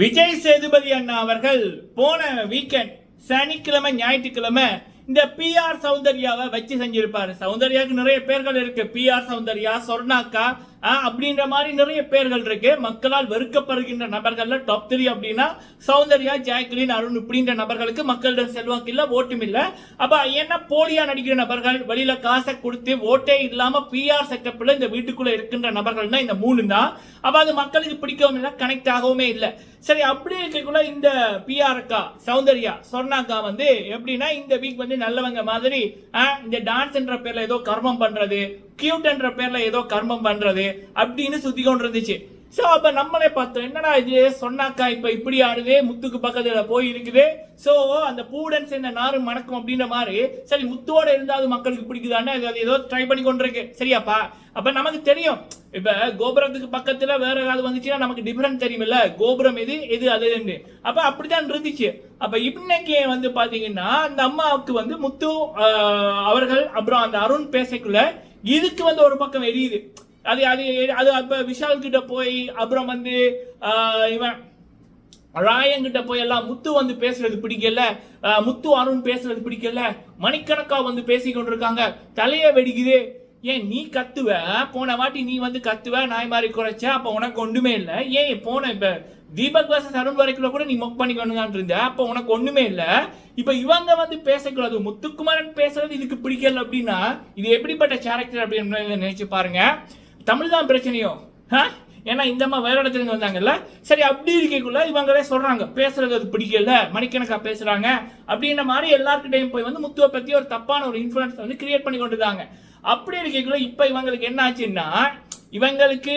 விஜய் சேதுபதி அண்ணா அவர்கள் போன வீக்கெண்ட் சனிக்கிழமை ஞாயிற்றுக்கிழமை இந்த பிஆர் சௌந்தர்யாவை வச்சு செஞ்சிருப்பாரு. சௌந்தர்யாவுக்கு நிறைய பேர்கள் இருக்கு. பிஆர் சௌந்தர்யா சொர்ணாக்கா அப்படின்ற மாதிரி நிறைய பேர்கள் இருக்கு. மக்களால் வெறுக்கப்படுகின்ற நபர்கள்ல டாப் த்ரீ அப்படின்னா சௌந்தர்யா ஜாக்லின் அருண் இப்படின்ற நபர்களுக்கு மக்களிடம் செல்வாக்கு இல்லை ஓட்டும் இல்லை. அப்ப என்ன போலியா நடிக்கிற நபர்கள் வெளியில காசை கொடுத்து ஓட்டே இல்லாம பிஆர் செட்டப்ல இந்த வீட்டுக்குள்ள இருக்கின்ற நபர்கள்னா இந்த மூணு தான். அப்ப அது மக்களுக்கு பிடிக்கவும் இல்லை கனெக்ட் ஆகவும் இல்லை. சரி அப்படி இருக்கக்குள்ள இந்த பிஆர் அக்கா சௌந்தர்யா சொர்ணாக்கா வந்து எப்படின்னா இந்த வீக் வந்து நல்லவங்க மாதிரி ஆ, இந்த டான்ஸ்ன்ற பேர்ல ஏதோ கர்மம் பண்றது கியூட் என்ற பேர்ல ஏதோ கர்மம் பண்றது அப்படின்னு சுத்தி கொண்டு இருந்துச்சு ஸோ அப்போ நம்மளே பார்த்தோம் என்னடா இது? சொன்னாக்கா இப்போ இப்படி ஆடுது? முத்துக்கு பக்கத்தில் போய் இருக்குது. ஸோ அந்த பூடன் சேர்ந்த நாறு மணக்கும் அப்படின்ற மாதிரி சரி முத்துவோட இருந்தாலும் மக்களுக்கு பிடிக்குதானே? அது ஏதோ ட்ரை பண்ணி கொண்டிருக்கு. சரியாப்பா? அப்போ நமக்கு தெரியும். இப்போ கோபுரத்துக்கு பக்கத்தில் வேற ஏதாவது வந்துச்சுன்னா நமக்கு டிஃபரன்ஸ் தெரியுமில்ல. கோபுரம் எது? எது? அதுன்னு. அப்போ அப்படிதான் இருந்துச்சு. அப்போ இன்னைக்கு வந்து பார்த்தீங்கன்னா அந்த அம்மாவுக்கு வந்து முத்து அவர்கள் அப்புறம் அந்த அருண் பேசக்குள்ள இதுக்கு வந்து ஒரு பக்கம் எரியுது. அது அது அது அப்போ விஷால் கிட்ட போய் அப்புறம் வந்து இவன் ராயங்கிட்ட போய் எல்லாம் முத்து வந்து பேசுறது பிடிக்கல. முத்து அருண் பேசுறது பிடிக்கல. மணிக்கணக்கா வந்து பேசி கொண்டிருக்காங்க தலையை வெடிக்குது. ஏன் நீ கத்துவ? போன வாட்டி நீ வந்து கத்துவ நாய் மாதிரி குறைச்ச அப்போ உனக்கு ஒன்றுமே இல்லை. ஏன் போன இப்போ தீபக் வர்சஸ் அருண் வரைக்கும் கூட நீ மொக் பண்ணி கொண்டு இருந்த. அப்போ உனக்கு ஒன்றுமே இல்லை. இப்போ இவங்க வந்து பேசக்கூடாது. முத்துக்குமாரன் பேசுறது இதுக்கு பிடிக்கல அப்படின்னா இது எப்படிப்பட்ட கேரக்டர் அப்படின்னு நினைச்சு பாருங்க. தமிழ் தான் பிரச்சனையோ ஆ? ஏன்னா இந்த அம்மா வேற இடத்துல இருந்து வந்தாங்கல்ல? சரி அப்படி இருக்கக்குள்ள இவங்களே சொல்றாங்க பேசுறது அது பிடிக்கல மணிக்கணக்கா பேசுறாங்க அப்படின்ற மாதிரி எல்லாருக்கிட்டையும் போய் வந்து முத்துவை பத்தி ஒரு தப்பான ஒரு இன்ஃபுளுன்ஸ் வந்து கிரியேட் பண்ணி கொண்டுதாங்க அப்படி இருக்கக்குள்ள இப்போ இவங்களுக்கு என்ன ஆச்சுன்னா இவங்களுக்கு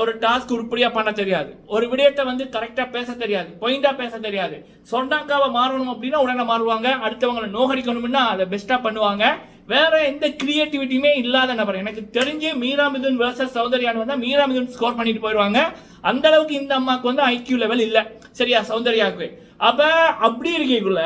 ஒரு டாஸ்க் உருப்படியாக பண்ண தெரியாது. ஒரு விடயத்தை வந்து கரெக்டாக பேச தெரியாது பாயிண்டாக பேச தெரியாது. சொன்னாக்காவை மாறணும் அப்படின்னா உடனே மாறுவாங்க அடுத்தவங்களை நோகடிக்கணும்னா அதை பெஸ்ட்டாக பண்ணுவாங்க. வேற எந்த கிரியேட்டிவிட்டியுமே இல்லாத நபர். எனக்கு தெரிஞ்சு மீராமிதுன் வேர்சஸ் சௌந்தர்யான் வந்தால் மீராமிதுன் ஸ்கோர் பண்ணிட்டு போயிடுவாங்க அந்த அளவுக்கு இந்த அம்மாவுக்கு வந்து ஐக்யூ லெவல் இல்லை. சரியா சௌந்தர்யாவுக்கு. அப்போ அப்படி இருக்கக்குள்ள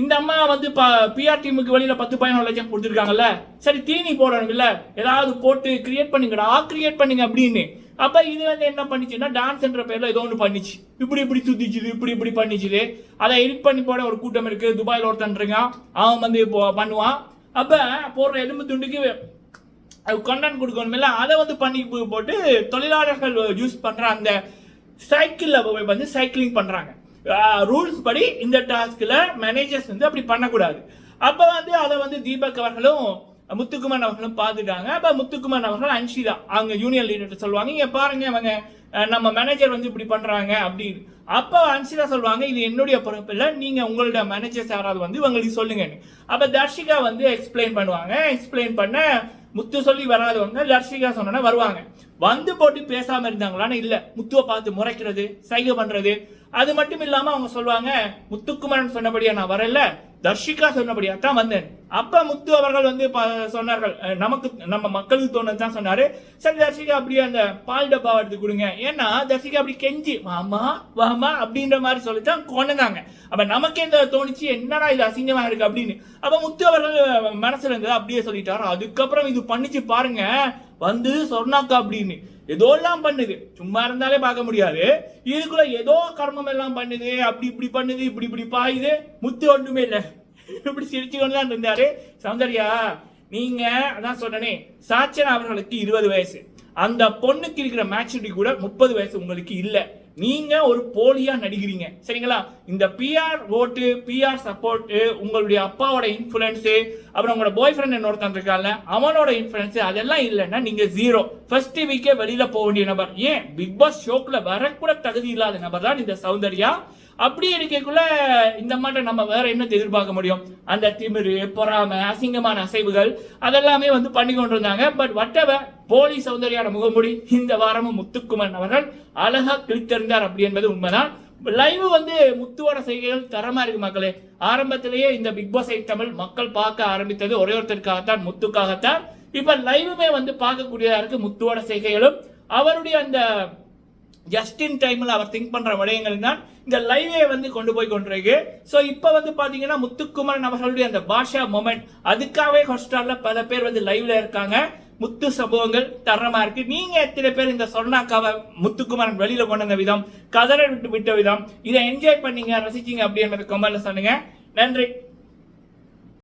இந்த அம்மா வந்து பிஆர் டீமுக்கு வெளியில பத்து பதினொரு லட்சம் கொடுத்துருக்காங்கல்ல? சரி தீனி போடணுங்கல்ல? ஏதாவது போட்டு கிரியேட் பண்ணுங்கடா கிரியேட் பண்ணுங்க அப்படின்னு. அப்ப இது வந்து என்ன பண்ணிச்சுன்னா டான்ஸ்ன்ற பேர்ல ஏதோ ஒன்று பண்ணிச்சு. இப்படி இப்படி சுத்திச்சுது இப்படி இப்படி பண்ணிச்சுது. அதை எடிட் பண்ணி போட ஒரு கூட்டம் இருக்கு. துபாயில் ஒருத்தன் இருக்கான் அவன் வந்து இப்போ பண்ணுவான். அப்ப போடுற எலும்பு துண்டுக்கு கண்டென்ட் கொடுக்கணுமில்ல அதை வந்து பண்ணி போட்டு தொழிலாளர்கள் யூஸ் பண்ற அந்த சைக்கிள்ல வந்து சைக்கிளிங் பண்றாங்க. ரூல்ஸ் படி இந்த டாஸ்கில் மேனேஜர்ஸ் வந்து அப்படி பண்ணக்கூடாது. அப்போ வந்து அதை வந்து தீபக் அவர்களும் முத்துக்குமார் அவர்களும் பார்த்துட்டாங்க. அப்போ முத்துக்குமார் அவர்கள் அன்ஷிதா அவங்க யூனியன் லீடர் சொல்லுவாங்க இங்கே பாருங்க அவங்க நம்ம மேனேஜர் வந்து இப்படி பண்ணுறாங்க அப்படின்னு. அப்போ அன்ஷிதா சொல்லுவாங்க இது என்னுடைய பொறுப்பு இல்லை நீங்கள் உங்களோட மேனேஜர்ஸ் யாராவது வந்து இவங்களுக்கு சொல்லுங்கன்னு. அப்போ தர்ஷிகா வந்து எக்ஸ்பிளைன் பண்ணுவாங்க. எக்ஸ்பிளைன் பண்ண முத்து சொல்லி வராதவங்க தர்ஷிகா சொன்னோன்னா வருவாங்க. வந்து போட்டு பேசாமல் இருந்தாங்களான்னு இல்லை. முத்துவை பார்த்து முறைக்கிறது சைகை பண்ணுறது அது மட்டும் இல்லாம அவங்க சொல்லுவாங்க முத்துக்குமரன் சொன்னபடியா நான் வரல தர்ஷிகா சொன்னபடியா தான் வந்தேன். அப்ப முத்து அவர்கள் வந்து ப- சொன்னார்கள் நமக்கு நம்ம மக்களுக்கு தோணுது தான் சொன்னாரு. சரி தர்ஷிகா அப்படியே அந்த பால் டப்பா எடுத்து கொடுங்க. ஏன்னா தர்ஷிகா அப்படி கெஞ்சி வாமா வாமா அப்படின்ற மாதிரி சொல்லித்தான் கொண்டாங்க அப்ப நமக்கே இந்த தோணுச்சு என்னடா இது அசிங்கமா இருக்கு? அப்படின்னு. அப்ப முத்து அவர்கள் மனசுல இருந்தது அப்படியே சொல்லிட்டாரு. அதுக்கப்புறம் இது பண்ணிச்சு பாருங்க வந்து சொன்னாக்கா அப்படின்னு. ஏதோ எல்லாம் பண்ணுது. சும்மா இருந்தாலே பார்க்க முடியாது. இதுக்குள்ள ஏதோ கர்மம் எல்லாம் பண்ணுது. அப்படி இப்படி பண்ணுது இப்படி இப்படி பாயுது. முத்து ஒன்றுமே இல்லை. இப்படி சிரிச்சு கொண்டு தான் இருந்தாரு சௌந்தர்யா நீங்க அதான் சொன்னனே சாச்சனா அவர்களுக்கு இருபது வயசு. அந்த பொண்ணுக்கு இருக்கிற மேச்சூரிட்டி கூட முப்பது வயசு உங்களுக்கு இல்லை. நீங்க ஒரு போலியா நடிக்கிறீங்க. சரிங்களா? இந்த பிஆர் ஓட்டு பிஆர் சப்போர்ட் உங்களுடைய அப்பாவோட இன்ஃபுளுன்ஸ் அப்புறம் உங்களோட பாய் ஃப்ரெண்ட் இன்னொருத்தன் இருக்கான்ல அவனோட இன்ஃபுளுன்ஸ் அதெல்லாம் இல்லைன்னா நீங்க ஜீரோ ஃபர்ஸ்ட் வீக்கே வெளியில போக வேண்டிய நபர். ஏன்? பிக் பாஸ் ஷோக்குள்ள வரக்கூட தகுதி இல்லாத நபர் தான் இந்த சௌந்தர்யா. அப்படி இருக்கக்குள்ள இந்த மாதிரி நம்ம வேற என்ன எதிர்பார்க்க முடியும்? அந்த திமிரு பொறாமை அசிங்கமான அசைவுகள் அதெல்லாமே வந்து பண்ணி கொண்டிருந்தாங்க. பட் வட்டவர் போலி சௌந்தரியான முகமுடி இந்த வாரமும் முத்துக்குமன் அவர்கள் அழகா கிழித்தெறிந்தார் அப்படி என்பது உண்மைதான். லைவ் வந்து முத்துவோட செய்கைகள் தரமா இருக்கு மக்களே. ஆரம்பத்திலேயே இந்த பிக் பாஸ் எயிட் தமிழ் மக்கள் பார்க்க ஆரம்பித்தது ஒரே ஒருத்தருக்காகத்தான் முத்துக்காகத்தான். இப்ப லைவுமே வந்து பார்க்கக்கூடியதா இருக்கு முத்துவோட செய்கைகளும். அவருடைய அந்த ஜஸ்ட் இன் அவர் திங்க் பண்ணுற விடயங்கள் தான் இந்த லைவே வந்து கொண்டு போய் கொண்டிருக்கு. ஸோ இப்போ வந்து பார்த்தீங்கன்னா முத்துக்குமரன் அவர்களுடைய அந்த பாஷா மொமெண்ட் அதுக்காகவே ஹாட்ஸ்டார்ல பல பேர் வந்து லைவ்ல இருக்காங்க. முத்து சம்பவங்கள் தரமா இருக்கு. நீங்க எத்தனை பேர் இந்த சொர்ணாக்காவை முத்துக்குமரன் வெளியில கொண்டு வந்த விதம் கதரை விட்டு விட்ட விதம் இதை என்ஜாய் பண்ணீங்க ரசிச்சிங்க அப்படின்றது கமெண்ட்ல சொல்லுங்க. நன்றி.